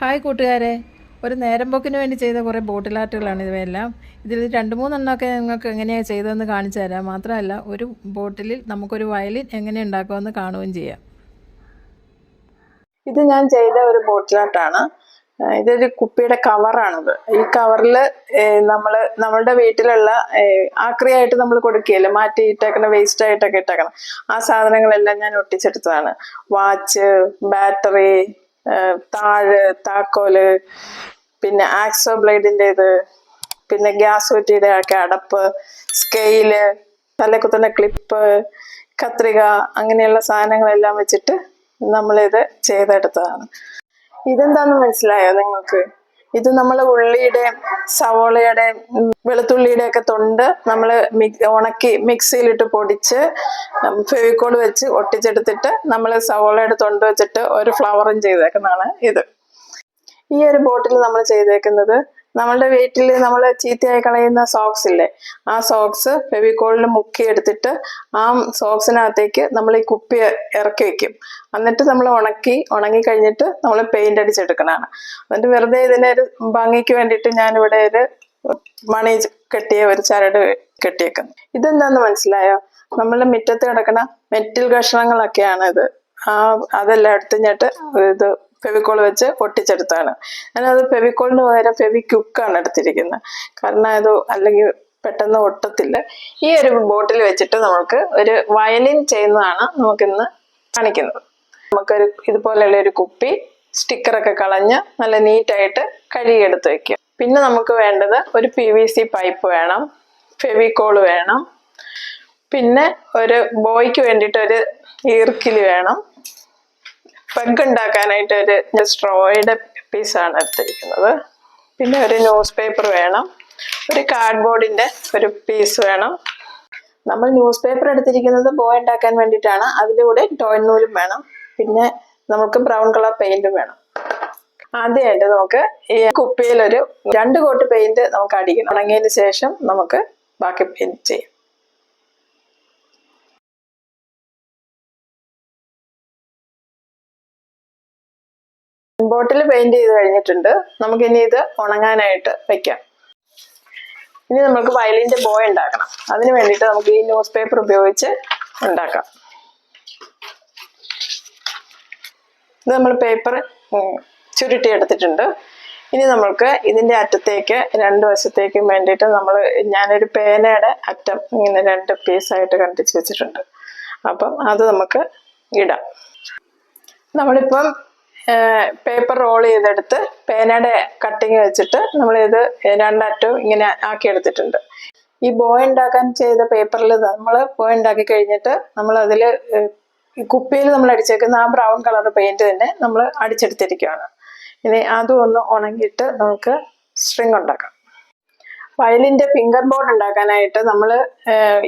Hi കൂട്ടുകാരെ. ഒരു നേരം പോക്കിന് വേണ്ടി ചെയ്ത കുറേ ബോട്ടിൽ ആർട്ടുകളാണ് ഇവയെല്ലാം. ഇതിൽ രണ്ട് മൂന്നെണ്ണമൊക്കെ നിങ്ങൾക്ക് എങ്ങനെയാണ് ചെയ്തതെന്ന് കാണിച്ചു തരാം. മാത്രമല്ല ഒരു ബോട്ടിലിൽ നമുക്കൊരു വയലിൻ എങ്ങനെ ഉണ്ടാക്കുമെന്ന് കാണുകയും ചെയ്യാം. ഇത് ഞാൻ ചെയ്ത ഒരു ഏഹ് ഇതൊരു കുപ്പിയുടെ കവറാണത്. ഈ കവറിൽ നമ്മൾ നമ്മളുടെ വീട്ടിലുള്ള ആക്രിയായിട്ട് നമ്മൾ കൊടുക്കുകയല്ലേ? മാറ്റി ഇട്ടേക്കണം വേസ്റ്റ് ആയിട്ടൊക്കെ ഇട്ടേക്കണം. ആ സാധനങ്ങളെല്ലാം ഞാൻ ഒട്ടിച്ചെടുത്തതാണ്. വാച്ച് ബാറ്ററി താഴ് താക്കോൽ പിന്നെ ആക്സോ ബ്ലേഡിന്റെ ഇത് പിന്നെ ഗ്യാസ് വെറ്റിയുടെ ഒക്കെ അടപ്പ് സ്കെയിൽ തലക്കുത്തുന്ന ക്ലിപ്പ് കത്രിക അങ്ങനെയുള്ള സാധനങ്ങളെല്ലാം വെച്ചിട്ട് നമ്മളിത് ചെയ്തെടുത്തതാണ്. ഇതെന്താന്ന് മനസ്സിലായോ നിങ്ങൾക്ക്? ഇത് നമ്മൾ ഉള്ളിയുടെ സവോളയുടെ വെളുത്തുള്ളിയുടെ ഒക്കെ തൊണ്ട് നമ്മൾ ഉണക്കി മിക്സിയിലിട്ട് പൊടിച്ച് ഫെവിക്കോൾ വെച്ച് ഒട്ടിച്ചെടുത്തിട്ട് നമ്മൾ സവോളയുടെ തൊണ്ട് വെച്ചിട്ട് ഒരു ഫ്ലവറും ചെയ്തേക്കുന്നതാണ് ഇത്. ഈ ഒരു ബോട്ടിൽ നമ്മൾ ചെയ്തേക്കുന്നത് നമ്മളുടെ വീട്ടിൽ നമ്മൾ ചീത്തയായി കളയുന്ന സോക്സ് ഇല്ലേ? ആ സോക്സ് ഫെവിക്കോളിൽ മുക്കി എടുത്തിട്ട് ആ സോക്സിനകത്തേക്ക് നമ്മൾ ഈ കുപ്പി ഇറക്കി വെക്കും. എന്നിട്ട് നമ്മൾ ഉണക്കി ഉണങ്ങി കഴിഞ്ഞിട്ട് നമ്മൾ പെയിന്റ് അടിച്ചെടുക്കണതാണ് എന്നിട്ട് വെറുതെ ഇതിനെ ഒരു ഭംഗിക്ക് വേണ്ടിയിട്ട് ഞാനിവിടെ ഒരു മണി കെട്ടിയ ഒരു ചരട് കെട്ടിയേക്കുന്നു. ഇതെന്താന്ന് മനസ്സിലായോ? നമ്മളുടെ മുറ്റത്ത് കിടക്കുന്ന മെറ്റിൽ കഷ്ണങ്ങളൊക്കെയാണ് ഇത് ആ അതെല്ലാം എടുത്തിഞ്ഞിട്ട് ഇത് ഫെവിക്കോൾ വെച്ച് ഒട്ടിച്ചെടുത്താണ് ഞാനത് ഫെവിക്കോളിന് പകരം ഫെവി ക്യുക്കാണ് എടുത്തിരിക്കുന്നത്. കാരണം അത് അല്ലെങ്കിൽ പെട്ടെന്ന് ഒട്ടത്തില്ല. ഈ ഒരു ബോട്ടിൽ വെച്ചിട്ട് നമുക്ക് ഒരു വയലിൻ ചെയ്യുന്നതാണ് നമുക്കിന്ന് കാണിക്കുന്നത്. നമുക്കൊരു ഇതുപോലെയുള്ള ഒരു കുപ്പി സ്റ്റിക്കറൊക്കെ കളഞ്ഞ് നല്ല നീറ്റായിട്ട് കഴുകിയെടുത്ത് വെക്കുക. പിന്നെ നമുക്ക് വേണ്ടത് ഒരു പി വി സി പൈപ്പ് വേണം ഫെവിക്കോൾ വേണം. പിന്നെ ഒരു ബോയ്ക്ക് വേണ്ടിയിട്ട് ഒരു ഈർക്കിൽ വേണം. പെഗ് ഉണ്ടാക്കാനായിട്ട് ഒരു സ്ട്രോയുടെ പീസാണ് എടുത്തിരിക്കുന്നത്. പിന്നെ ഒരു ന്യൂസ് പേപ്പർ വേണം. ഒരു കാർഡ്ബോർഡിന്റെ ഒരു പീസ് വേണം. നമ്മൾ ന്യൂസ് പേപ്പർ എടുത്തിരിക്കുന്നത് ബോ ഉണ്ടാക്കാൻ വേണ്ടിയിട്ടാണ്. അതിലൂടെ കൂടെ ടോയ് നൂലും വേണം. പിന്നെ നമുക്ക് ബ്രൗൺ കളർ പെയിന്റും വേണം. ആദ്യമായിട്ട് നമുക്ക് ഈ കുപ്പിയിലൊരു രണ്ട് കോട്ട് പെയിന്റ് നമുക്ക് അടിക്കണം. ഉണങ്ങിയതിന് ശേഷം നമുക്ക് ബാക്കി പെയിന്റ് ചെയ്യാം. ബോട്ടിൽ പെയിന്റ് ചെയ്ത് കഴിഞ്ഞിട്ടുണ്ട്. നമുക്ക് ഇനി ഇത് ഉണങ്ങാനായിട്ട് വെക്കാം. ഇനി നമുക്ക് വയലിന്റെ ബോയ് ഉണ്ടാക്കണം. അതിന് വേണ്ടിയിട്ട് നമുക്ക് ഈ ന്യൂസ് പേപ്പർ ഉപയോഗിച്ച് ഉണ്ടാക്കാം. ഇത് നമ്മൾ പേപ്പർ ചുരുട്ടി എടുത്തിട്ടുണ്ട്. ഇനി നമ്മൾക്ക് ഇതിന്റെ അറ്റത്തേക്ക് രണ്ട് വശത്തേക്കും വേണ്ടിയിട്ട് നമ്മൾ ഞാനൊരു പേനയുടെ അറ്റം ഇങ്ങനെ രണ്ട് പീസായിട്ട് കണ്ടിച്ച് വെച്ചിട്ടുണ്ട്. അപ്പം അത് നമുക്ക് ഇടാം. നമ്മളിപ്പം പേപ്പർ റോൾ ചെയ്തെടുത്ത് പേനയുടെ കട്ടിങ് വെച്ചിട്ട് നമ്മൾ ഇത് രണ്ടറ്റവും ഇങ്ങനെ ആക്കി എടുത്തിട്ടുണ്ട് ഈ ബോ ഉണ്ടാക്കാൻ ചെയ്ത പേപ്പറിൽ നമ്മൾ ബോ ഉണ്ടാക്കി കഴിഞ്ഞിട്ട് നമ്മൾ അതിൽ കുപ്പിയിൽ നമ്മൾ അടിച്ചേക്കുന്ന ആ ബ്രൗൺ കളർ പെയിന്റ് തന്നെ നമ്മൾ അടിച്ചെടുത്തിരിക്കുകയാണ് ഇനി അതും ഒന്ന് ഉണങ്ങിയിട്ട് നമുക്ക് സ്ട്രിങ് ഉണ്ടാക്കാം. വയലിന്റെ ഫിംഗർ ബോർഡ് ഉണ്ടാക്കാനായിട്ട് നമ്മൾ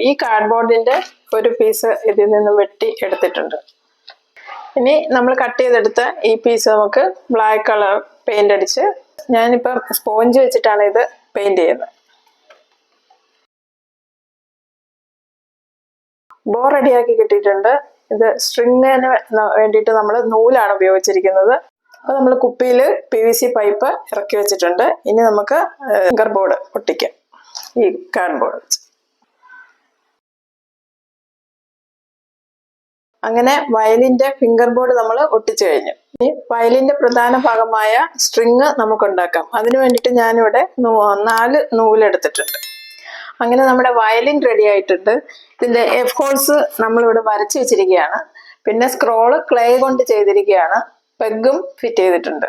ഈ കാർഡ്ബോർഡിന്റെ ഒരു പീസ് ഇതിൽ നിന്ന് വെട്ടി എടുത്തിട്ടുണ്ട്. ഇനി നമ്മൾ കട്ട് ചെയ്തെടുത്ത ഈ പീസ് നമുക്ക് ബ്ലാക്ക് കളർ പെയിന്റ് അടിച്ച് ഞാനിപ്പം സ്പോഞ്ച് വെച്ചിട്ടാണ് ഇത് പെയിന്റ് ചെയ്യുന്നത്. ബോ റെഡിയാക്കി കിട്ടിയിട്ടുണ്ട്. ഇത് സ്ട്രിങ്ങിന് വേണ്ടിയിട്ട് നമ്മൾ നൂലാണ് ഉപയോഗിച്ചിരിക്കുന്നത്. അപ്പോൾ നമ്മൾ കുപ്പിയിൽ പി വി സി പൈപ്പ് ഇറക്കി വെച്ചിട്ടുണ്ട്. ഇനി നമുക്ക് ഫിംഗർ ബോർഡ് ഒട്ടിക്കാം ഈ കാൺ ബോർഡ് വെച്ച്. അങ്ങനെ വയലിന്റെ ഫിംഗർ ബോർഡ് നമ്മൾ ഒട്ടിച്ചു കഴിഞ്ഞു. ഇനി വയലിന്റെ പ്രധാന ഭാഗമായ സ്ട്രിങ് നമുക്ക് ഉണ്ടാക്കാം അതിനു വേണ്ടിയിട്ട് ഞാനിവിടെ നാല് നൂലെടുത്തിട്ടുണ്ട് അങ്ങനെ നമ്മുടെ വയലിൻ റെഡി ആയിട്ടുണ്ട്. ഇതിന്റെ എഫ് ഹോൾസ് നമ്മളിവിടെ വരച്ചു വെച്ചിരിക്കുകയാണ്. പിന്നെ സ്ക്രോൾ ക്ലേ കൊണ്ട് ചെയ്തിരിക്കുകയാണ്. പെഗും ഫിറ്റ് ചെയ്തിട്ടുണ്ട്.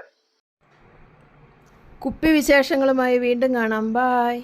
കുപ്പി വിശേഷങ്ങളുമായി വീണ്ടും കാണാം. ബായ്